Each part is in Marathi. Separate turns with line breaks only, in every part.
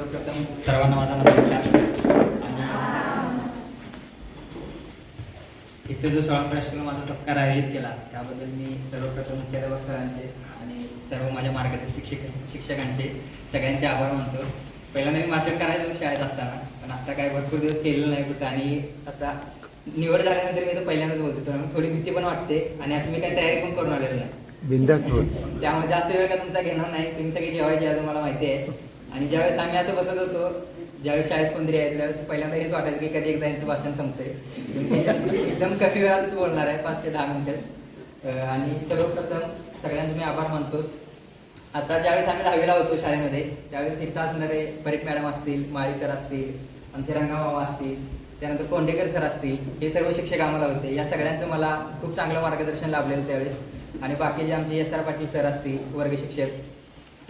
सर्वप्रथम सर्वांना माझा नमस्कार. इथे जो सोळा प्रश्न माझा सत्कार आयोजित केला त्याबद्दल मी सर्वप्रथम मुख्याध्यापक सरांचे आणि सर्व माझ्या मार्गदर्शक शिक्षक शिक्षकांचे सगळ्यांचे आभार मानतो. पहिल्यांदा मी भाषण करायचो शाळेत असताना पण आता काय भरपूर दिवस केलेलं नाही कुठं आणि आता निवड झाल्यानंतर मी तर पहिल्यांदाच बोलतो त्यामुळे थोडी भीती पण वाटते आणि असं मी काही तयारी पण करून आलेलं नाही.
बिंदास्त
त्यामुळे जास्त वेळ काय तुमचा घेणार नाही. तुम्ही सगळे जेवायचे मला माहिती आहे. आणि ज्यावेळेस आम्ही असं बसत होतो ज्यावेळेस शाळेत कोणतरी यायचं त्यावेळेस पहिल्यांदा हेच वाटायचं की कधी एकदा यांचं भाषण संपतंय. म्हणजे एकदम कमी वेळातच बोलणार आहे पाच ते दहा मिनिटच. आणि सर्वप्रथम सगळ्यांचे मी आभार मानतोच. आता ज्यावेळेस आम्ही दहावीला होतो शाळेमध्ये त्यावेळेस इथं असणारे परीट मॅडम असतील माळी सर असतील आमचे मामा असतील त्यानंतर कोंडेकर सर असतील हे सर्व शिक्षक आम्हाला होते. या सगळ्यांचं मला खूप चांगलं मार्गदर्शन लाभलेलं त्यावेळेस. आणि बाकीचे आमचे एस आर पाटील सर असतील वर्ग शिक्षक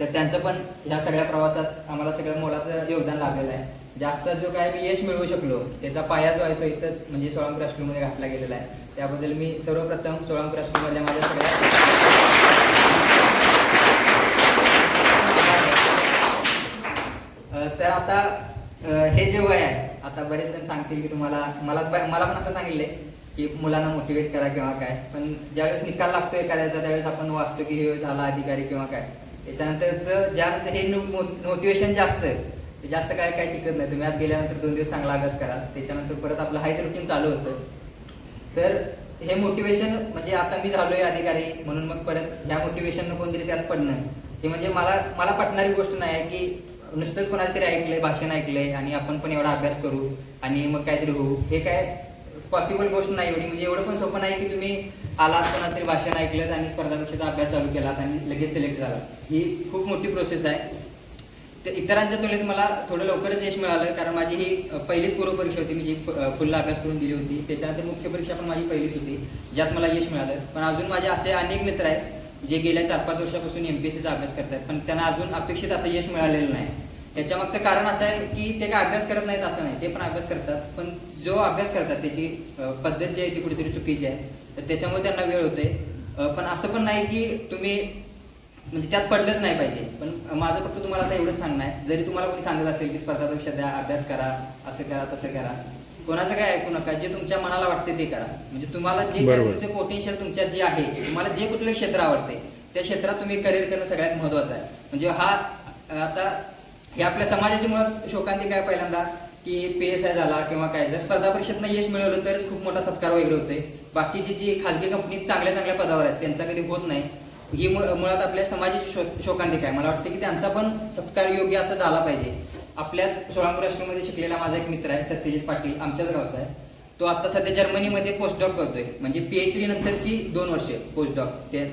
तर त्यांचं पण ह्या सगळ्या प्रवासात आम्हाला सगळं मोलाचं योगदान लाभलेलं आहे. ज्याचा जो काय मी यश मिळवू शकलो त्याचा पाया जो आहे तो इथंच म्हणजे सोळांकुर हायस्कूलमध्ये घातला गेलेला आहे. त्याबद्दल मी सर्वप्रथम सोळांकुर हायस्कूलमधल्या माझ्या सगळ्या तर आता हे जे वय आहे आता बरेच जण सांगतील की तुम्हाला मला मला पण असं सांगितलंय की मुलांना मोटिवेट करा किंवा काय. पण ज्यावेळेस निकाल लागतो एखाद्याचा त्यावेळेस आपण वाचतो की हे झाला अधिकारी किंवा काय. त्याच्यानंतरच ज्यानंतर हे मोटिवेशन जास्त आहे ते जास्त काय काय टिकत नाही. तुम्ही आज गेल्यानंतर दोन दिवस चांगला अभ्यास करा. त्याच्यानंतर परत आपलं हायत रुटीन चालू होतं. तर हे मोटिवेशन म्हणजे आता मी झालोय अधिकारी म्हणून मग परत ह्या मोटिवेशन कोणतरी त्यात पडणं. हे म्हणजे मला मला पटणारी गोष्ट नाही आहे की नुसतंच कोणाला तरी ऐकलंय भाषण ऐकलंय आणि आपण पण एवढा अभ्यास करू आणि मग काहीतरी होऊ. हे काय पॉसिबल गोष्ट नाही एवढी. म्हणजे एवढं पण सोपं नाही की तुम्ही आलात पण असेल भाषण ऐकलं आणि स्पर्धा परीक्षेचा अभ्यास चालू केलात आणि लगेच सिलेक्ट झाला ही खूप मोठी प्रोसेस आहे. तर इतरांच्या तुलनेत मला थोडं लवकरच यश मिळालं कारण माझी ही पहिलीच पूर्व परीक्षा होती. मी जी फ- अभ्यास करून दिली होती त्याच्यानंतर मुख्य परीक्षा पण माझी पहिलीच होती ज्यात मला यश मिळालं. पण अजून माझे असे अनेक मित्र आहेत जे गेल्या चार पाच वर्षापासून एम पी एस सीचा अभ्यास करतात पण त्यांना अजून अपेक्षित असं यश मिळालेलं नाही. याच्या मागचं कारण असं आहे की ते काय अभ्यास करत नाहीत असं नाही ते पण अभ्यास करतात. पण जो अभ्यास करतात त्याची पद्धत जी आहे ती कुठेतरी चुकीची आहे. तर त्याच्यामुळे त्यांना वेळ होते पण असं पण नाही की तुम्ही म्हणजे त्यात पडलंच नाही पाहिजे. पण माझं फक्त तुम्हाला आता एवढंच सांगणं आहे. जरी तुम्हाला कोणी सांगत असेल की स्पर्धा परीक्षा द्या अभ्यास करा असं करा तसं करा. कोणाचं काय ऐकू नका. जे तुमच्या मनाला वाटते ते करा. म्हणजे तुम्हाला जे काय. तुमचे पोटेन्शियल तुमच्यात जे आहे तुम्हाला जे कुठलं क्षेत्र आवडते त्या क्षेत्रात तुम्ही करिअर करणं सगळ्यात महत्वाचं आहे. म्हणजे हा आता हे आपल्या समाजाची मुळात शोकांती काय पहिल्यांदा? की पी एस आय झाला किंवा काय? जर स्पर्धा परीक्षेतनं यश मिळवलं तरच खूप मोठा सत्कार वगैरे होते बाकीची जी खाजगी कंपनीत चांगल्या चांगल्या पदावर आहेत त्यांचा कधी होत नाही. ही मुळात आपल्या समाजाची शो शोकांतिक आहे मला वाटतं की त्यांचा पण सत्कार योग्य असं झाला पाहिजे. आपल्याच सोळापूर राष्ट्रमध्ये शिकलेला माझा एक मित्र आहे सत्यजित पाटील आमच्याच गावचा आहे. तो आता सध्या जर्मनीमध्ये पोस्टडॉक करतोय. म्हणजे पीएचडी नंतरची दोन वर्षे पोस्टडॉक ते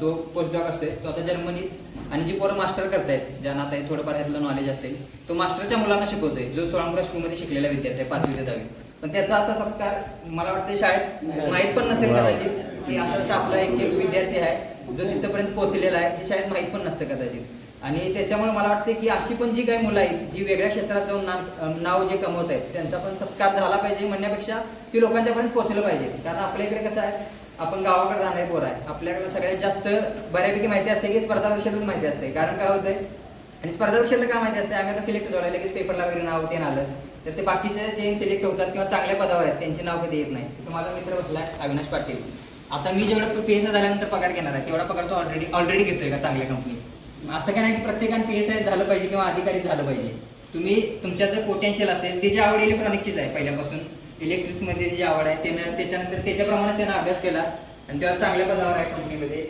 तो पोस्टडॉक असतोय. तो आता जर्मनीत आणि जी पोरं मास्टर करतायत ज्यांना आता थोडंफार ह्यातलं नॉलेज असेल तो मास्टरच्या मुलांना शिकवतोय जो सोळांपूर स्कूलमध्ये शिकलेला विद्यार्थी आहे पाचवी ते दहावी. पण त्याचा असा सत्कार मला वाटतं शाळेत माहीत पण नसेल कदाचित की असा असा आपला एक एक विद्यार्थी आहे जो तिथपर्यंत पोहोचलेला आहे हे शाळेत माहीत पण नसतं कदाचित. आणि त्याच्यामुळे मला वाटते की अशी पण जी काही मुलं आहेत जी वेगळ्या क्षेत्रात जाऊन नाव जे कमवत आहेत त्यांचा पण सत्कार झाला पाहिजे म्हणण्यापेक्षा ती लोकांच्यापर्यंत पोहोचलं पाहिजे. कारण आपल्या इकडे कसं आहे आपण गावाकडे राहणारे पोरं आहे. आपल्याकडे सगळ्यात जास्त बऱ्यापैकी माहिती असते की स्पर्धा परीक्षेतच माहिती असते. कारण काय होतंय आणि स्पर्धा परीक्षेला काय माहिती असते आम्ही आता सिलेक्ट झालं लगेच पेपरला वगैरे नाव ते आलं तर ते बाकीचे जे सिलेक्ट होतात किंवा चांगल्या पदावर आहेत त्यांचे नाव कधी येत नाही तुम्हाला मित्र बसलाय अविनाश पाटील. आता मी जेवढं पी एस झाल्यानंतर पगार घेणार आहे तेवढा पगार तो ऑलरेडी ऑलरेडी घेतोय का चांगल्या कंपनीत असं काय नाही की प्रत्येकाने पी एस आय झालं पाहिजे किंवा अधिकारी झालं पाहिजे. तुम्ही तुमच्या जर पोटेन्शियल असेल त्याची आवड इलेक्ट्रॉनिकचीच आहे पहिल्यापासून. इलेक्ट्रिक्समध्ये जी आवड आहे त्यानं त्याच्यानंतर त्याच्याप्रमाणे त्यानं अभ्यास केला आणि तेव्हा चांगल्या पदावर आहे कंपनीमध्ये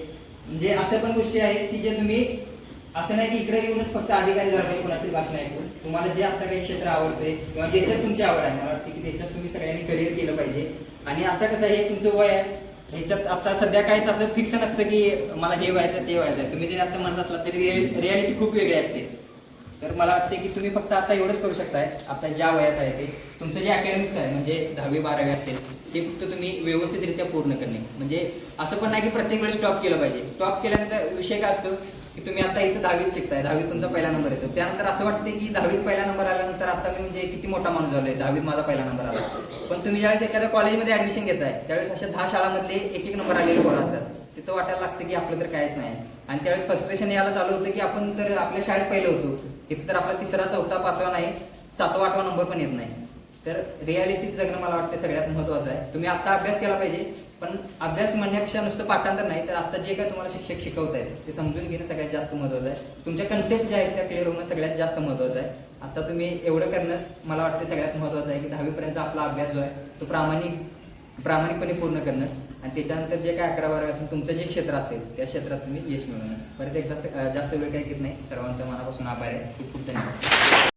म्हणजे असं पण गोष्टी आहेत की जे तुम्ही असं नाही की इकडे येऊनच फक्त अधिकारी झाला पाहिजे कोणाची भाषण ऐकून. तुम्हाला जे आता काही क्षेत्र आवडते किंवा ज्याच्यात तुमची आवड आहे मला वाटते की त्याच्यात तुम्ही सगळ्यांनी करिअर केलं पाहिजे. आणि आता कसं आहे तुमचं वय आहे. ह्याच्यात आता सध्या काहीच असं फिक्स नसतं की मला हे व्हायचं ते व्हायचं. तुम्ही जरी आता म्हणत असला तरी रियालिटी खूप वेगळी असते. तर मला वाटते की तुम्ही फक्त आता एवढंच करू शकताय. आता ज्या वयात आहे ते. तुमचं जे अकॅडमिक्स आहे म्हणजे दहावी बारावी असेल ते फक्त तुम्ही व्यवस्थितरित्या पूर्ण करणे. म्हणजे असं पण नाही की प्रत्येक वेळेस टॉप केलं पाहिजे. टॉप केल्याचा विषय काय असतो? की तुम्ही आता इथं दहावीत शिकताय दहावीत तुमचा पहिला नंबर येतो. त्यानंतर असं वाटते की दहावीत पहिला नंबर आल्यानंतर आता मी म्हणजे किती मोठा माणूस झालोय दहावीत माझा पहिला नंबर आला. पण तुम्ही ज्यावेळेस एखाद्या कॉलेजमध्ये ऍडमिशन घेताय त्यावेळेस अशा दहा शाळामधले एक एक नंबर आलेले पोरं असतात. तिथं वाटायला लागतं की आपलं तर काहीच नाही. आणि त्यावेळेस फ्रस्ट्रेशन यायला चालू होतं की आपण तर आपल्या शाळेत पहिलं होतो. तिथे तर आपला तिसरा चौथा पाचवा नाही सातवा आठवा नंबर पण येत नाही. तर रियालिटीत जगणं मला वाटतं सगळ्यात महत्त्वाचं आहे. तुम्ही आता अभ्यास केला पाहिजे पण अभ्यास म्हणण्यापेक्षा नुसतं पाठांतर नाही तर आता जे काय तुम्हाला शिक्षक शिकवत आहेत ते समजून घेणं सगळ्यात जास्त महत्त्वाचं आहे. तुमच्या कन्सेप्ट ज्या आहेत त्या क्लिअर होणं सगळ्यात जास्त महत्त्वाचं आहे. आता तुम्ही एवढं करणं मला वाटतं सगळ्यात महत्त्वाचं आहे की दहावीपर्यंत आपला अभ्यास जो आहे तो प्रामाणिक प्रामाणिकपणे पूर्ण करणं. आणि त्याच्यानंतर जे काय अकरा बारा असेल तुमचं जे क्षेत्र असेल त्या क्षेत्रात तुम्ही यश मिळवणं. परत एकदा जास्त वेळ काही घेत नाही. सर्वांचा मनापासून आभार आहे. खूप खूप धन्यवाद.